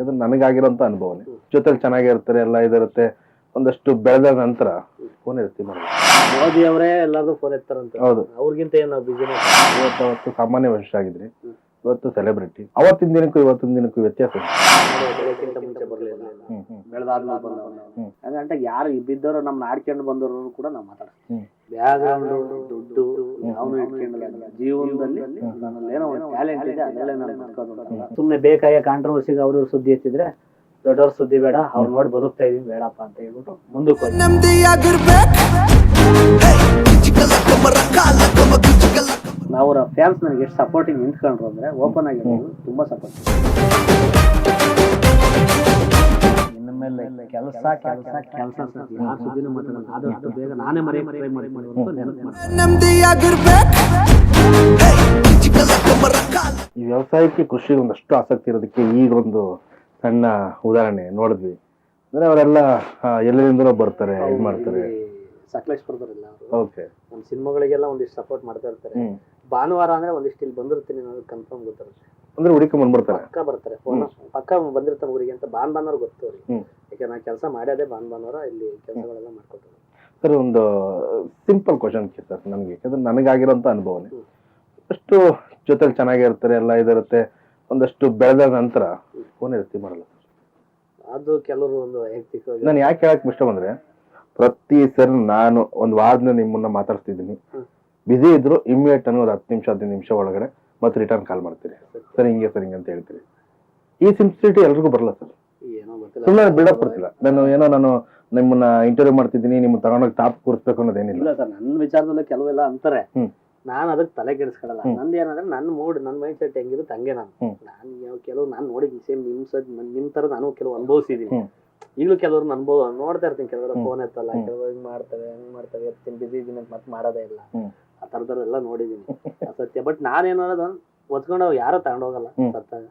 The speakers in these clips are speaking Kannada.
ಇದು ನನಗಾಗಿರೋಂಥ ಅನುಭವನೇ. ಜೊತೆಲಿ ಚೆನ್ನಾಗಿರ್ತಾರೆ ಎಲ್ಲ ಇದಿರುತ್ತೆ. ಒಂದಷ್ಟು ಬೆಳೆದ ನಂತರ ಫೋನ್ ಇರ್ತೀವಿ ಮಾಡಲ್ಲ ಮೋದಿ ಅವರೇ ಎಲ್ಲಾರು ಫೋನ್ ಎತ್ತಾರಂತ. ಹೌದು. ಅವ್ರಿಗಿಂತ ಏನು ಬಿಸಿನೆಸ್ ಇವತ್ತು ಅವತ್ತು ಸಾಮಾನ್ಯ ವರ್ಷ ಆಗಿದ್ರಿ. ಇವತ್ತು ಸೆಲೆಬ್ರಿಟಿ ಅವತ್ತಿನ ದಿನಕ್ಕೂ ಇವತ್ತಿನ ದಿನಕ್ಕೂ ವ್ಯತ್ಯಾಸ ಇದೆ. ಬೆಳಕಿಂತ ಮುಂಚೆ ಬರ್ಲಿಲ್ಲ. ಹ್ಮ್ ಹ್ಮ್. ಬೆಳೆದಾದ್ಮೇಲೆ ಬಂದವನು ಹ್ಮ್. ಹಾಗಂತ ಯಾರು ಇಬ್ಬಿದ್ದವರು ನಮ್ಮ ಆಡ್ಕೊಂಡು ಬಂದವರು ಕೂಡ ನಾವು ಮಾತಾಡ್ತೀವಿ. ಹ್ಮ್. ಬ್ಯಾಗ್ರೌಂಡ್ ದುಡ್ಡು ಯಾವನು ಇಟ್ಕೊಂಡಿಲ್ಲ. ಜೀವನದಲ್ಲಿ ನನ್ನಲ್ಲಿ ಏನೋ ಒಂದು ಟ್ಯಾಲೆಂಟ್ ಇದೆ ಅದರಲ್ಲೇ ನಾನು ಬದುಕೋದು ಸುಮ್ಮನೆ ಬೇಕಾಯ ಕಾಂಟ್ರವರ್ಸಿಗೆ ಅವ್ರ ಸುದ್ದಿ ಎತ್ತಿದ್ರೆ ದೊಡ್ಡವ್ರ ಸುದ್ದಿ ಬೇಡ ಅವ್ರು ನೋಡಿ ಬದುಕ್ತಾ ಇದೀವಿ ಬೇಡಪ್ಪ ಅಂತ ಹೇಳ್ಬಿಟ್ಟು ಮುಂದಕ್ಕೆ ನಾವು ಅವರ ಫ್ಯಾನ್ಸ್ ನನಗೆ ಎಷ್ಟು ಸಪೋರ್ಟಿಂಗ್ ನಿಂತ್ಕೊಂಡ್ರು ಅಂದ್ರೆ ಓಪನ್ ಆಗಿರ್ಬೋದು ತುಂಬಾ ಸಪೋರ್ಟ್ ಮೇಲೆ ಕೆಲಸ ಕೆಲಸ ಕೆಲಸ ಆದಷ್ಟು ಬೇಗ ನಾನೇ ಈ ವ್ಯವಸಾಯಕ್ಕೆ ಕೃಷಿ ಒಂದಷ್ಟು ಆಸಕ್ತಿ ಇರೋದಕ್ಕೆ ಈಗ ಒಂದು ಸಣ್ಣ ಉದಾಹರಣೆ ನೋಡಿದ್ವಿ. ಅಂದ್ರೆ ಅವರೆಲ್ಲ ಎಲ್ಲರಿಂದಲೂ ಬರ್ತಾರೆ ಇದು ಮಾಡ್ತಾರೆ. ಸಕಲೇಶ್ಪುರದವರೆಲ್ಲ ಅವರು. ಓಕೆ. ನಮ್ಮ ಸಿನಿಮಾಗಳಿಗೆಲ್ಲ ಒಂದಿಷ್ಟು ಸಪೋರ್ಟ್ ಮಾಡ್ತಾ ಇರ್ತಾರೆ. ಭಾನುವಾರ ಅಂದ್ರೆ ಒಂದಿಷ್ಟು ಇಲ್ಲಿ ಬಂದಿರ್ತೀನಿ ಅನ್ನೋದು ಕನ್ಫರ್ಮ್ ಗೊತ್ತಿರುತ್ತೆ. ಅಂದ್ರೆ ಹುಡುಕಿ ಬಂದ್ಬಿಡ್ತಾರೆ. ಪಕ್ಕ ಬರ್ತಾರೆ ಫೋನ್ ಪಕ್ಕ ಬಂದಿರ್ತಾರೆ ಊರಿಗೆ ಅಂತ ಬಾನ್ ಬಾನ್ ಅವ್ರು ಗೊತ್ತು ಅವ್ರಿಗೆ. ಹ್ಮ್. ಯಾಕೆ ನಾ ಕೆಲಸ ಮಾಡ್ಯಾದೆ ಬಾನ್ ಅವರ ಇಲ್ಲಿ ಕೆಲಸಗಳೆಲ್ಲ ಮಾಡ್ಕೊತಾರೆ ಸರ್ ಒಂದು ಸಿಂಪಲ್ ಕ್ವಶನ್ ಸರ್ ನನಗೆ ಯಾಕಂದ್ರೆ ನನಗಾಗಿರೋಂಥ ಅನುಭವನೇ. ಹ್ಮ್. ಅಷ್ಟು ಜೊತೆಲಿ ಚೆನ್ನಾಗಿರ್ತಾರೆ ಎಲ್ಲ ಇದಿರುತ್ತೆ. ಒಂದಷ್ಟು ಬೆಳೆದ ನಂತರ ಫೋನ್ ಇರ್ತಿ ಮಾಡಲ್ಲ ಅದು ಕೆಲವರು ಒಂದು ವೈಯಕ್ತಿಕವಾಗಿ ನಾನು ಯಾಕೆ ಹೇಳಕ್ ಇಷ್ಟ ಬಂದ್ರೆ ಪ್ರತಿ ಸರ್ ನಾನು ಒಂದು ವಾರದಿಂದ ನಿಮ್ಮನ್ನ ಮಾತಾಡ್ತಿದ್ದೀನಿ ಹ್ಮ್. ಬಿಸಿ ಇದ್ರು ಇಮಿಡಿಯೇಟ್ ಅನ್ನೋ ಒಂದು ಹತ್ತು ನಿಮಿಷ ಹದಿನೈದು ನಿಮಿಷ ಒಳಗಡೆ ಮತ್ತೆ ರಿಟರ್ನ್ ಕಾಲ್ ಮಾಡ್ತೀರಿ. ಸರ್ ಹಿಂಗೆ ಸರ್ ಹಿಂಗೆ ಅಂತ ಹೇಳ್ತೀರಿ. ಈ ಸಿಂಪ್ಲಿಸಿಟಿ ಎಲ್ರಿಗೂ ಬರಲ್ಲ ಸರ್. ಸುಮ್ಮನೆ ಬಿಲ್ಡಪ್ ಬರ್ತಿಲ್ಲ ನಾನು ಏನೋ ನಾನು ನಿಮ್ಮನ್ನ ಇಂಟರ್ವ್ಯೂ ಮಾಡ್ತಿದ್ದೀನಿ ನಿಮ್ಮ ತಗೊಂಡೋಗಿ ಟಾಪ್ ಕೂರಿಸ್ಬೇಕು ಅನ್ನೋದೇನಿಲ್ಲ. ಇಲ್ಲ ಸರ್ ನನ್ನ ವಿಚಾರದಲ್ಲಿ ಕೆಲವೆಲ್ಲ ಅಂತಾರೆ. ನಾನು ಅದಕ್ಕೆ ತಲೆ ಕೆಡಿಸ್ಕೊಳಲ್ಲ. ಹ್ಮ್. ನಂದು ಏನಂದ್ರೆ ನನ್ನ ಮೂಡ್ ನನ್ನ ಮೈಂಡ್ ಸೆಟ್ ಹೆಂಗಿರುತ್ತೆ ಹಂಗೆ ನಾನು. ನಾನು ಕೆಲವು ನಾನು ನೋಡಿದ್ದೀನಿ ಸೇಮ್ ನಿಮ್ ನಿಮ್ ತರ ನಾನು ಕೆಲವು ಅನುಭವಿಸಿದೀನಿ. ಹ್ಮ್. ಈಗಲೂ ಕೆಲವರು ಅನುಭವ ನೋಡ್ತಾ ಇರ್ತೀನಿ. ಕೆಲವರು ಫೋನ್ ಎತ್ತಲ್ಲ. ಕೆಲವರು ಹಿಂಗ್ ಮಾಡ್ತವೆ ಹಂಗ್ ಮಾಡ್ತವೆ ಎತ್ತಿನ ಬಿಸಿ ಇದೀನಿ ಅಂತ ಮತ್ತೆ ಮಾಡೋದೇ ಇಲ್ಲ. ಆ ಥರದವ್ರೆಲ್ಲ ನೋಡಿದೀನಿ. ಸತ್ಯ. ಬಟ್ ನಾನೇನು ಅನ್ನೋದು ಒತ್ಕೊಂಡು ಯಾರು ತಗೊಂಡೋಗಲ್ಲ ಹೋಗಲ್ಲ ಸತ್ತಾಗ.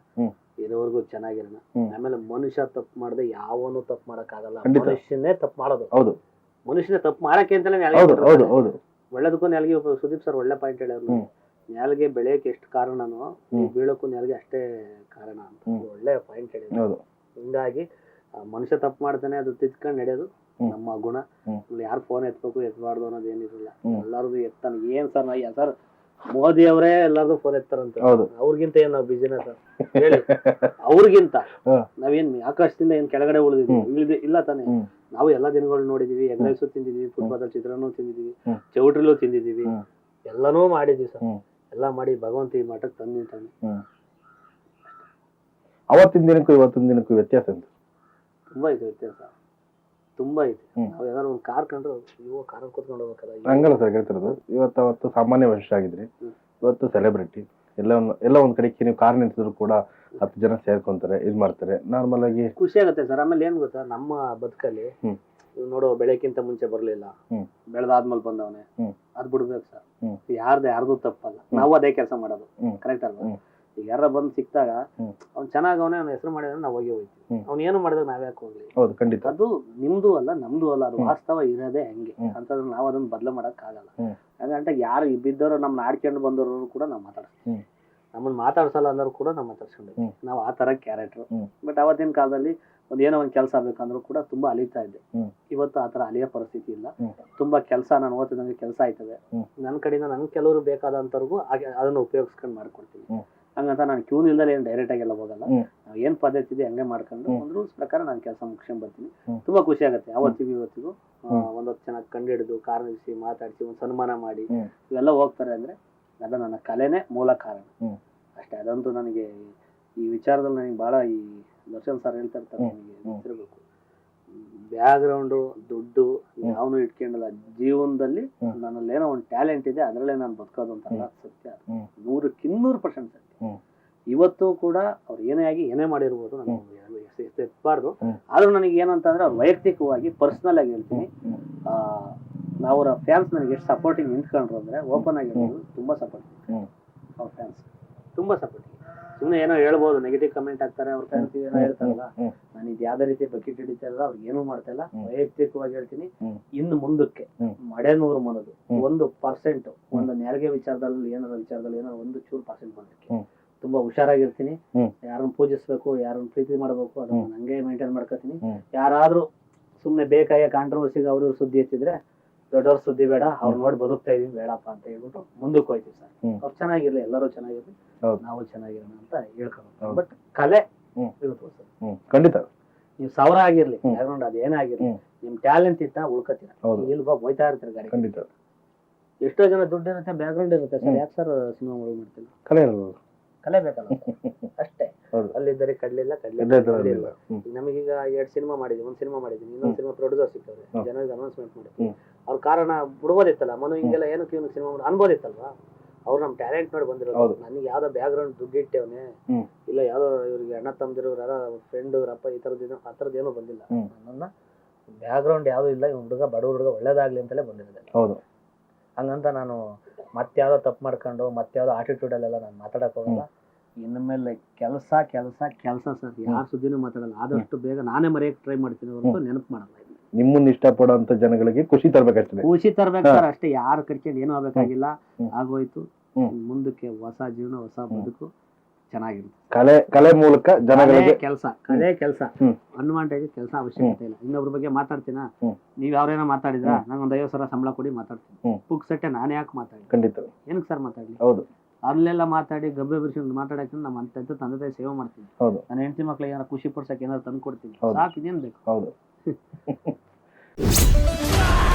ಇರೋವರೆಗೂ ಚೆನ್ನಾಗಿರೋಣ. ಆಮೇಲೆ ಮನುಷ್ಯ ತಪ್ಪು ಮಾಡದೆ ಯಾವನು ತಪ್ಪು ಮಾಡಕ್ಕಾಗಲ್ಲ ಆಗಲ್ಲ. ಮನುಷ್ಯನೇ ತಪ್ಪು ಮಾಡೋದು. ಹೌದು. ಮನುಷ್ಯನೇ ತಪ್ಪು ಮಾಡಕ್ಕೆ ಅಂತಲೇ ಹೌದು ಒಳ್ಳೇದಕ್ಕೂ ನೆಲಗೆ ಸುದೀಪ್ ಸರ್ ಒಳ್ಳೆ ಪಾಯಿಂಟ್ ಹೇಳಿದ್ರು. ನೆಲಗೆ ಬೆಳೆಯಕ್ಕೆ ಎಷ್ಟು ಕಾರಣನೋ. ಬೀಳಕ್ಕೂ ನೆಲಗೆ ಅಷ್ಟೇ ಕಾರಣ ಅಂತ. ಒಳ್ಳೆ ಪಾಯಿಂಟ್ ಹೇಳಿದ್ರು ಹಿಂಗಾಗಿ ಮನುಷ್ಯ ತಪ್ಪು ಮಾಡ್ತಾನೆ ಅದು ತಿದ್ಕೊಂಡು ನಡೆಯೋದು ನಮ್ಮ ಗುಣ. ಯಾರು ಫೋನ್ ಎತ್ಬೇಕು ಎತ್ಬಾರ್ದು ಅನ್ನೋದು ಏನಿರಲಿಲ್ಲ ಎಲ್ಲಾರದು ಎತ್ತಾನ. ಏನ್ ಸರ್ ನಾ ಸರ್ ಮೋದಿ ಅವರೇ ಎಲ್ಲಾರ್ದು ಫೋನ್ ಎತ್ತಾರಂತ. ಅವ್ರಿಗಿಂತ ಏನ್ ನಾವು ಬಿಸಿನ ಸರ್? ಹೇಳಿ. ಅವ್ರಿಗಿಂತ. ನಾವೇನ್ ಆಕಾಶದಿಂದ ಏನ್ ಕೆಳಗಡೆ ಉಳಿದಿದ್ವಿ. ಇಲ್ಲ ತಾನೆ? ನಾವು ಎಲ್ಲಾ ದಿನಗಳು ನೋಡಿದೀವಿ ಎಗ್ ರೈಸು ತಿಂದಿದೀವಿ ಫುಟ್ಬಾಲ್ ಚಿತ್ರಾನೂ ತಿಂದಿದೀವಿ. ಚೌಟ್ರಿಲೂ ತಿಂದಿದೀವಿ. ಎಲ್ಲಾನು ಮಾಡಿದೀವಿ ಸರ್. ಎಲ್ಲಾ ಮಾಡಿ ಭಗವಂತ ಈ ಮಠಕ್ಕೆ ತಂದಿಂತಾನೆ ಅವತ್ತಿನ ದಿನಕ್ಕೂ ಇವತ್ತಿನ ದಿನಕ್ಕೂ ವ್ಯತ್ಯಾಸ ತುಂಬಾ ಇದೆ ವ್ಯತ್ಯಾಸ ತುಂಬಾ ಇದೆ. ನಾವು ಏನಾದ್ರು ಒಂದು ಕಾರ್ ಕಂಡ್ರೆ ಇವಾಗ ಕಾರ್ ಕೂತ್ಕೊಂಡು ಹೋಗ್ಬೇಕಲ್ಲ ಹಂಗಲ್ಲ ಸರ್ ಹೇಳ್ತಿರೋದು ಇವತ್ತು ಅವತ್ತು ಸಾಮಾನ್ಯ ಮನುಷ್ಯ ಆಗಿದ್ರಿ ಇವತ್ತು ಸೆಲೆಬ್ರಿಟಿ ಎಲ್ಲ ಒಂದು ಎಲ್ಲ ಒಂದ್ ಕಡೆಗೆ ನೀವು ಕಾರ್ ನಿಂತಿದ್ರು ಕೂಡ ಹತ್ತು ಜನ ಸೇರ್ಕೊಂತಾರೆ ಇದು ಮಾಡ್ತಾರೆ. ನಾರ್ಮಲ್ ಆಗಿ ಖುಷಿ ಆಗುತ್ತೆ ಸರ್. ಆಮೇಲೆ ಏನ್ ಗೊತ್ತಾ? ನಮ್ಮ ಬದುಕಲ್ಲಿ ನೋಡೋ ಬೆಳಕಿಂತ ಮುಂಚೆ ಬರ್ಲಿಲ್ಲ. ಹ್ಮ್. ಬೆಳೆದಾದ್ಮೇಲೆ ಬಂದವನೆ. ಹ್ಮ್. ಅದ್ ಬಿಡ್ಬೇಕು ಸರ್. ಯಾರ್ದು ಯಾರ್ದು ತಪ್ಪಲ್ಲ. ನಾವು ಅದೇ ಕೆಲಸ ಮಾಡೋದು. ಕರೆಕ್ಟ್ ಅಲ್ವಾ. ಈಗ ಯಾರ ಬಂದು ಸಿಕ್ತಾಗ ಅವ್ನು ಚೆನ್ನಾಗಿ ಅವನೇ ಅವ್ನ ಹೆಸರು ಮಾಡಿದ್ರೆ ನಾವು ಹೋಗಿ ಹೋಗ್ತೀವಿ. ಅವ್ನು ಏನು ಮಾಡಿದಾಗ ನಾವ್ ಯಾಕೆ ಹೋಗ್ಲಿ? ಹೌದು ಖಂಡಿತ. ಅದು ನಿಮ್ದು ಅಲ್ಲ ನಮ್ದು ಅಲ್ಲ ಅದು ವಾಸ್ತವ ಇರೋದೇ ಹಂಗೆ. ಅಂತ ನಾವು ಅದನ್ನ ಬದಲು ಮಾಡಕ್ ಆಗಲ್ಲ. ಹಾಗಂತ ಯಾರು ಬಿದ್ದವರು ನಮ್ನ ಆಡ್ಕೊಂಡು ಬಂದವರು ಕೂಡ ನಾವು ಮಾತಾಡ್ತೀವಿ. ನಮ್ಮನ್ನ ಮಾತಾಡ್ಸಲ್ಲ ಅಂದ್ರೂ ಕೂಡ ನಾವು ಮಾತಾಡ್ಸ್ಕೊಂಡಿದ್ವಿ. ನಾವು ಆ ತರ ಕ್ಯಾರೆಕ್ಟರ್ ಬಟ್ ಅವತ್ತಿನ ಕಾಲದಲ್ಲಿ ಒಂದ್ ಏನೋ ಒಂದ್ ಕೆಲಸ ಆಗ್ಬೇಕಂದ್ರೂ ಕೂಡ ತುಂಬಾ ಅಲಿತಾ ಇದ್ದೆ. ಇವತ್ತು ಆ ತರ ಅಲಿಯೋ ಪರಿಸ್ಥಿತಿ ಇಲ್ಲ. ತುಂಬಾ ಕೆಲಸ ನಾನು ಓದಿದಂಗೆ ಕೆಲಸ ಆಯ್ತದೆ. ನನ್ನ ಕಡೆಯಿಂದ ನನ್ ಕೆಲವರು ಬೇಕಾದಂತವ್ರಿಗೂ ಅದನ್ನ ಉಪಯೋಗಿಸ್ಕೊಂಡು ಮಾಡ್ಕೊಡ್ತೀನಿ. ಹಂಗಂತ ನಾನು ಕ್ಯೂನ್ ಇಲ್ದಲೆ ಏನು ಡೈರೆಕ್ಟ್ ಆಗಿ ಎಲ್ಲ ಹೋಗಲ್ಲ ಏನು ಪದ್ಧತಿ ಇದೆ ಹಂಗೆ ಮಾಡ್ಕೊಂಡು ಒಂದು ರೂಲ್ಸ್ ಪ್ರಕಾರ ನಾನು ಕೆಲಸ ಮುಗಿಸ್ಕೊಂಡು ಬರ್ತೀನಿ. ತುಂಬಾ ಖುಷಿ ಆಗುತ್ತೆ ಅವತ್ತಿಗೂ ಇವತ್ತಿಗೂ. ಒಂದು ಒಂದೊತ್ತು ಚೆನ್ನಾಗಿ ಕಂಡಿಡಿದು ಕಾರ್ ನಿಲ್ಸಿ ಮಾತಾಡಿಸಿ ಒಂದು ಸನ್ಮಾನ ಮಾಡಿ. ಇವೆಲ್ಲ ಹೋಗ್ತಾರೆ ಅಂದ್ರೆ ಅದು ನನ್ನ ಕಲೆನೇ ಮೂಲ ಕಾರಣ. ಅಷ್ಟೇ ಅದಂತೂ ನನಗೆ ಈ ವಿಚಾರದಲ್ಲಿ ನನಗೆ ಬಹಳ ಈ ದರ್ಶನ್ ಸರ್ ಹೇಳ್ತಾ ಇರ್ತಾರೆ. ನನಗೆ ಗೊತ್ತಿರಬೇಕು ದುಡ್ಡು. ಯಾವನು ಇಟ್ಕೊಂಡಿಲ್ಲ. ಜೀವನದಲ್ಲಿ. ನನ್ನಲ್ಲಿ ಏನೋ ಒಂದು ಟ್ಯಾಲೆಂಟ್ ಇದೆ ಅದರಲ್ಲೇ ನಾನು ಬದುಕೋದು ಅಂತ ಸತ್ಯ. ನೂರಕ್ಕಿನ್ನೂರು ಪರ್ಸೆಂಟ್ ಸತ್ಯ. ಇವತ್ತು ಕೂಡ ಅವ್ರು ಏನೇ ಆಗಿ ಏನೇ ಮಾಡಿರ್ಬೋದು ನಾನು ಎಷ್ಟು ಎತ್ತಬಾರ್ದು ಹ್ಮ್. ಆದ್ರೂ ನನಗೆ ಏನಂತಂದ್ರೆ ಅವ್ರು ವೈಯಕ್ತಿಕವಾಗಿ ಪರ್ಸನಲ್ ಆಗಿ ಹೇಳ್ತೀನಿ. ಆ, ನಾವು ಅವರ ಫ್ಯಾನ್ಸ್ ನನಗೆ ಎಷ್ಟು ಸಪೋರ್ಟಿಂಗ್ ನಿಂತ್ಕೊಂಡ್ರು ಅಂದ್ರೆ ಓಪನ್ ಆಗಿರ್ಬೋದು ತುಂಬಾ ಸಪೋರ್ಟಿಂಗ್. ಅವ್ರ ಫ್ಯಾನ್ಸ್ ತುಂಬಾ ಸಪೋರ್ಟಿಂಗ್ ಸುಮ್ಮನೆ ಏನೋ ಹೇಳ್ಬೋದು ನೆಗೆಟಿವ್ ಕಮೆಂಟ್ ಹಾಕ್ತಾರೆ ಅವ್ರ ಕರ್ತೀವಿ ಏನೋ ಹೇಳ್ತಾರಲ್ಲ. ನಾನು ಇದು ಯಾವ್ದೇ ರೀತಿ ಬಕೆಟ್ ಹಿಡಿತಾ ಇಲ್ಲ ಅವ್ರಿಗೆ ಏನೂ ಮಾಡ್ತಾ ಇಲ್ಲ ವೈಯಕ್ತಿಕವಾಗಿ ಹೇಳ್ತೀನಿ. ಇನ್ನು ಮುಂದಕ್ಕೆ. ಮಡೆನೂರು ಮನದು. ಒಂದು ಪರ್ಸೆಂಟ್ ಒಂದು ನೆರಿಗೆ ವಿಚಾರದಲ್ಲಿ ಏನಾರ ವಿಚಾರದಲ್ಲಿ ಏನೋ ಒಂದು ಚೂರು ಪರ್ಸೆಂಟ್ ಮಾಡೋದಕ್ಕೆ ತುಂಬಾ ಹುಷಾರಾಗಿರ್ತೀನಿ ಯಾರನ್ನು ಪೂಜಿಸ್ಬೇಕು ಯಾರನ್ನ ಪ್ರೀತಿ ಮಾಡ್ಬೇಕು ಅದನ್ನ. ನಂಗೆ ಮೇಂಟೈನ್ ಮಾಡ್ಕೋತೀನಿ. ಯಾರಾದ್ರೂ ಸುಮ್ನೆ ಬೇಕಾಗಿ ಕಾಂಟ್ರವರ್ಸಿಗೆ ಅವ್ರ ಸುದ್ದಿ ಎತ್ತಿದ್ರೆ ದೊಡ್ಡವ್ರ ಸುದ್ದಿ ಬೇಡ ಅವ್ರು ನೋಡಿ ಬದುಕ್ತಾ ಇದೀವಿ ಬೇಡಪ್ಪ ಅಂತ ಹೇಳ್ಬಿಟ್ಟು ಮುಂದಕ್ಕೆ ಹೋಯ್ತೀವಿ ಸರ್. ಅವ್ರು ಚೆನ್ನಾಗಿರ್ಲಿ ಎಲ್ಲರೂ ಚೆನ್ನಾಗಿರ್ಲಿ. ನಾವು ಚೆನ್ನಾಗಿರೋಣ ಅಂತ ಹೇಳ್ಕೊಂಡು ಬಟ್ ಕಲೆ. ಇರುತ್ತೆ ಸರ್. ಖಂಡಿತ. ನೀವು ಸಾವಿರ ಆಗಿರ್ಲಿ ಬ್ಯಾಗ್ರೌಂಡ್ ಬ್ಯಾಕ್ಗ್ರೌಂಡ್ ಅದು ಏನಾಗಿರ್ಲಿ ನಿಮ್ ಟ್ಯಾಲೆಂಟ್ ಇತ್ತ ಉಳ್ಕತ್ತೀರ ಬಾ ಹೋಯ್ತಾ ಇರ್ತೀರ ಗಾಡಿ ಖಂಡಿತ. ಎಷ್ಟೋ ಜನ ದುಡ್ಡು ಇರುತ್ತೆ ಬ್ಯಾಕ್ಗ್ರೌಂಡ್ ಇರುತ್ತೆ ಸರ್. ಯಾಕೆ ಸರ್ ಸಿನಿಮಾ ಮಾಡ್ತಿಲ್ಲ ಕಲೆ ಇರೋದು ಕಲೆ ಬೇಕಲ್ಲ ಅಷ್ಟೇ. ಅಲ್ಲಿದ್ದರೆ ಕಡ್ಲಿಲ್ಲ ಕಡ್ಲಿಲ್ಲ ನಮಗೀಗ ಎರಡು ಸಿನಿಮಾ ಮಾಡಿದ್ವಿ ಒಂದ್ ಸಿನಿಮಾ ಮಾಡಿದ್ವಿ ಇನ್ನೊಂದ್ ಸಿನಿಮಾ ಪ್ರೊಡ್ಯೂಸರ್ ಹ್ಮ್. ಜನರಿಗೆ ಅನೌನ್ಸ್ಮೆಂಟ್ ಮಾಡಿದ್ವಿ. ಅವ್ರ ಕಾರಣ ಬಿಡ್ಬೋದಿತ್ತಲ್ಲ ಮನು ಹಿಂಗೆಲ್ಲ ಏನಕ್ಕೆ ಇವನು ಸಿನಿಮಾ ಮಾಡಿ ಅನ್ಬೋದಿತ್ತಲ್ವಾ? ಅವ್ರು ನಮ್ ಟ್ಯಾಲೆಂಟ್ ನೋಡಿ ಬಂದಿರೋದು. ನನಗೆ ಯಾವ್ದೋ ಬ್ಯಾಕ್ ಗ್ರೌಂಡ್ ದುಡ್ಡು ಇಟ್ಟೇವನೆ ಇಲ್ಲ ಯಾವ್ದೋ ಇವ್ರಿಗೆ ಅಣ್ಣ ತಮ್ಮದಿರು ಯಾರ ಫ್ರೆಂಡ್ ಅಪ್ಪ ಈ ಥರದ್ದು ಏನೋ ಆ ಥರದ್ದು ಏನೂ ಬಂದಿಲ್ಲ. ನನ್ನ ಬ್ಯಾಕ್ ಗ್ರೌಂಡ್ ಯಾವ್ದು ಇಲ್ಲ ಇವ್ ಹುಡುಗ ಬಡವ ಹುಡುಗ ಒಳ್ಳೇದಾಗ್ಲಿ ಅಂತಲೇ ಬಂದಿರೋದು. ಹೌದು. ಹಂಗಂತ ನಾನು ಮತ್ಯಾವ್ದೋ ತಪ್ಪು ಮಾಡ್ಕೊಂಡು ಮತ್ಯಾವ್ದೋ ಆಟಿಟ್ಯೂಡಲ್ಲೆಲ್ಲ ನಾನು ಮಾತಾಡಕ್ ಹೋಗಲ್ಲ. ಇನ್ನು ಮೇಲೆ ಕೆಲಸ ಕೆಲಸ ಕೆಲಸ ಸರ್. ಯಾರ ಸುದ್ದಿನೂ ಮಾತಾಡಲ್ಲ. ಆದಷ್ಟು ಬೇಗ ನಾನೇ ಮರೆಯಕ್ಕೆ ಟ್ರೈ ಮಾಡ್ತೀನಿ ಹೊರತು ನೆನಪು ಮಾಡಲ್ಲ ನಿಮ್ಮನ್ನ ಇಷ್ಟಪಡೋಂತ ಜನಗಳಿಗೆ ಖುಷಿ ತರ್ಬೇಕಷ್ಟೇ ಖುಷಿ ತರ್ಬೇಕು ಸರ್. ಅಷ್ಟೇ ಯಾರು ಕರ್ಕೊಂಡು ಏನೂ ಆಗಬೇಕಾಗಿಲ್ಲ. ಆಗೋಯ್ತು. ಮುಂದಕ್ಕೆ ಹೊಸ ಜೀವನ ಹೊಸ ಬದುಕು. ಚೆನ್ನಾಗಿರುತ್ತೆ. ಕಲೆ ಕಲೆ ಮೂಲಕ ಜನಗಳಿಗೆ ಕೆಲಸ ಕಲೆ ಕೆಲಸ. ಅನ್ವಾಂಟೇಜ್ ಕೆಲಸ ಅವಶ್ಯಕತೆ ಇಲ್ಲ. ಇನ್ನೊಬ್ರ ಬಗ್ಗೆ ಮಾತಾಡ್ತೀನ. ನೀವ್ ಯಾರೇನೋ ಮಾತಾಡಿದ್ರ? ನಂಗೆ ಒಂದ್ ಐವತ್ತು ಸಾವಿರ ಸಂಬಳ ಕೊಡಿ ಮಾತಾಡ್ತೀನಿ. ಪುಕ್ ಸಟ್ಟೆ ನಾನು ಯಾಕೆ ಮಾತಾಡಿ ಖಂಡಿತ. ಏನಕ್ಕೆ ಸರ್ ಮಾತಾಡ್ಲಿ? ಹೌದು. ಅಲ್ಲೆಲ್ಲ ಮಾತಾಡಿ ಗಬ್ಬೆ ಬಿರ್ಸ್ಕೊಂಡು ಮಾತಾಡಕ್ಕೆ ನಮ್ಮ ಅಂತ ತಂದೆ ತಾಯಿ ಸೇವೆ ಮಾಡ್ತೀನಿ ನನ್ನ ಹೆಂಡತಿ ಮಕ್ಳಿಗೆ ಏನಾರ ಖುಷಿ ಪಡ್ಸಕ್ಕೆ ಏನಾರು ತಂದು ಕೊಡ್ತೀನಿ. ಸಾಕು ಇದೇನು ಬೇಕು? ಹೌದು.